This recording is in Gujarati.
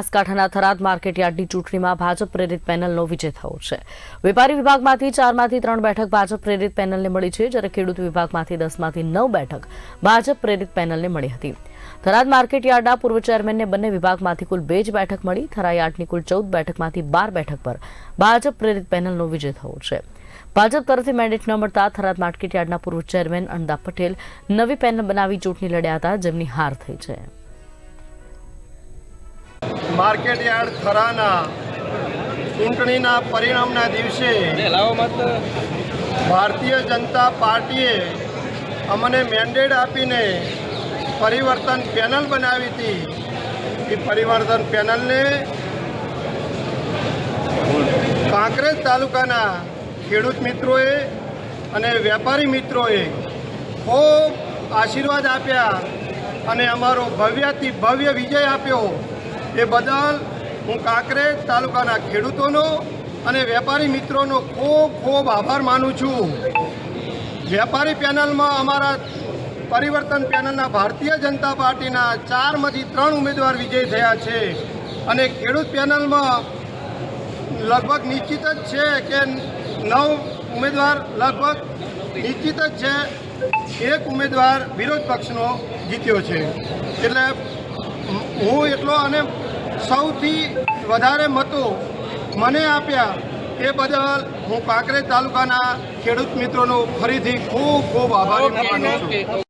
બનાસકાંઠાના થરાદ માર્કેટયાર્ડની ચૂંટણીમાં ભાજપ પ્રેરિત પેનલનો વિજય થયો છે. વેપારી વિભાગમાંથી ચારમાંથી ત્રણ બેઠક ભાજપ પ્રેરિત પેનલને મળી છે, જ્યારે ખેડૂત વિભાગમાંથી દસમાંથી નવ બેઠક ભાજપ પ્રેરિત પેનલને મળી હતી. થરાદ માર્કેટયાર્ડના પૂર્વ ચેરમેનને બંને વિભાગમાંથી કુલ બે જ બેઠક મળી, થરાયાર્ડની કુલ ચૌદ બેઠકમાંથી બાર બેઠક પર ભાજપ પ્રેરિત પેનલનો વિજય થયો છે. ભાજપ તરફથી મેન્ડેટ ન મળતા થરાદ માર્કેટયાર્ડના પૂર્વ ચેરમેન અણદા પટેલ નવી પેનલ બનાવી ચૂંટણી લડ્યા હતા, જેમની હાર થઈ છે. માર્કેટ યાર્ડ થરાના ચૂંટણીના પરિણામના દિવસે ભારતીય જનતા પાર્ટીએ અમને મેન્ડેટ આપીને પરિવર્તન પેનલ બનાવી હતી. એ પરિવર્તન પેનલને કાંકરેજ તાલુકાના ખેડૂત મિત્રોએ અને વેપારી મિત્રોએ ખૂબ આશીર્વાદ આપ્યા અને અમારો ભવ્યથી ભવ્ય વિજય આપ્યો. એ બદલ હું કાંકરેજ તાલુકાના ખેડૂતોનો અને વેપારી મિત્રોનો ખૂબ ખૂબ આભાર માનું છું. વેપારી પેનલમાં અમારા પરિવર્તન પેનલના ભારતીય જનતા પાર્ટીના ચારમાંથી ત્રણ ઉમેદવાર વિજય થયા છે અને ખેડૂત પેનલમાં લગભગ નિશ્ચિત જ છે કે નવ ઉમેદવાર લગભગ નિશ્ચિત જ છે. એક ઉમેદવાર વિરોધ પક્ષનો જીત્યો છે. એટલે હું એટલો અને સૌથી વધારે મતો મને આપ્યા એ બદલ હું કાંકરેજ તાલુકાના ખેડૂત મિત્રોનો ફરીથી ખૂબ ખૂબ આભાર માનું છું.